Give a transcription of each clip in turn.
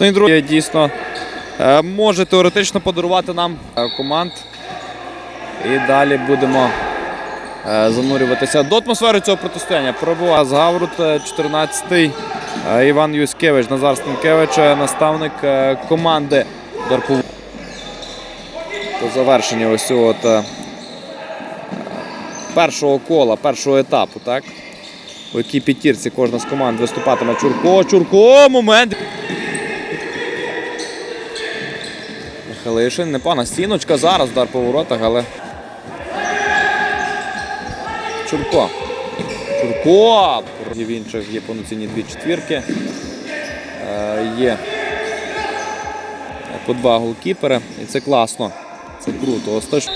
Друзі, дійсно е, може теоретично подарувати нам е, команд. І далі будемо е, занурюватися до атмосфери цього протистояння. Пробував Гаврут, 14-й е, Іван Юськевич, Назар Станкевич, наставник команди Дарпу. По завершенню ось цього першого кола, першого етапу, так? У якій п'ятірці кожна з команд виступатиме Чурко. Чурко, момент. Михайлишин, Непана стіночка. Зараз удар по воротах, але. Чурко. Чурко! В інших є повноцінні дві четвірки. Е, є по два голкіпери. І це класно. Це круто. Ось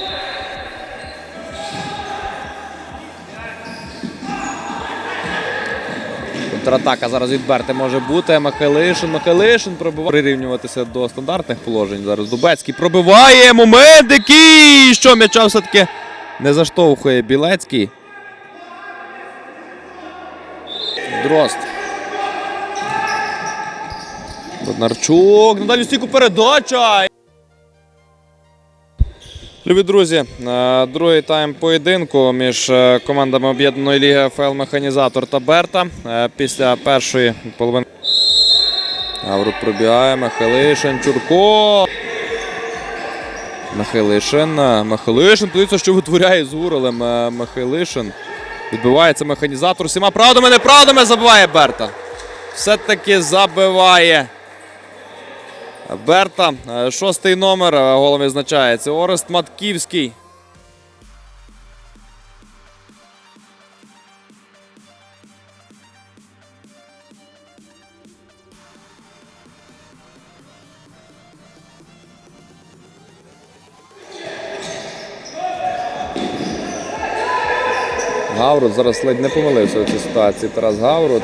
Контратака зараз від може бути. Михайлишин. Михайлишин пробиває прирівнюватися до стандартних положень. Зараз Дубецький пробиває момент, який що м'яча все-таки не заштовхує Білецький. Дрозд. Боднарчук. Надалі стійку передача. Любі друзі, е, другий тайм поєдинку між е, командами об'єднаної ліги ФЛ Механізатор та Берта. Е, Після першої половини. Аврут пробігає. Михайлишин, Чурко. Михайлишин. Михайлишин. Подивіться, що витворяє з Гуралем. Е, Михайлишин. Відбивається механізатор. Всіма правдами, неправдами забиває Берта. Все-таки забиває. Берта, е, шостий номер, е, голом відзначається. Орест Матківський. Гаврут зараз ледь не помилився у цій ситуації. Тарас Гаврут.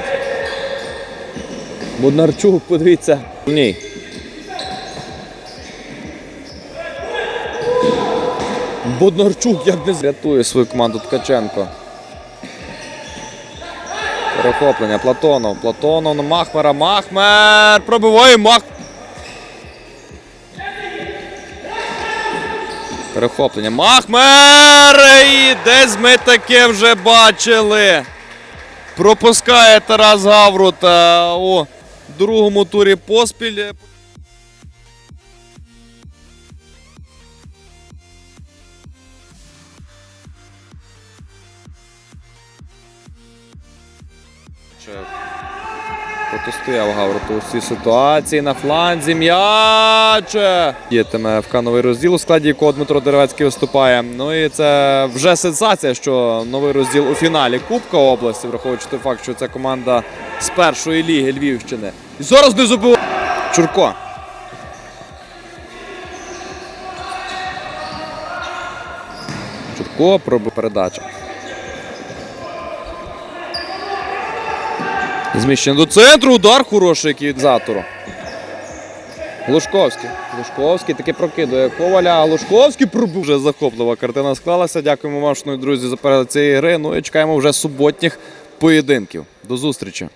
Буднарчук, подивіться. Ні. Боднарчук як не рятує свою команду Ткаченко. Перехоплення. Платонов. Платонов на Махмера. Махмер! Пробиває Мах. Перехоплення. Махмер! І десь ми таке вже бачили. Пропускає Тарас Гаврут у другому турі поспіль. Протистояв Гаврот у цій ситуації на фланзі м'яч. Діятиме ФК новий розділ, у складі якого Дмитро Деревецький виступає. Ну і це вже сенсація, що новий розділ у фіналі Кубка області, враховуючи той факт, що це команда з першої ліги Львівщини. І зараз не забив Чурко. Чурко пробив передача. Зміщення до центру. Удар хороший, який від затору. Лужковський. Лужковський таки прокидує Коваля. а Лужковський пробув. Вже захоплива картина склалася. Дякуємо вам, шановні друзі, за перегляд цієї гри. Ну і чекаємо вже суботніх поєдинків. До зустрічі.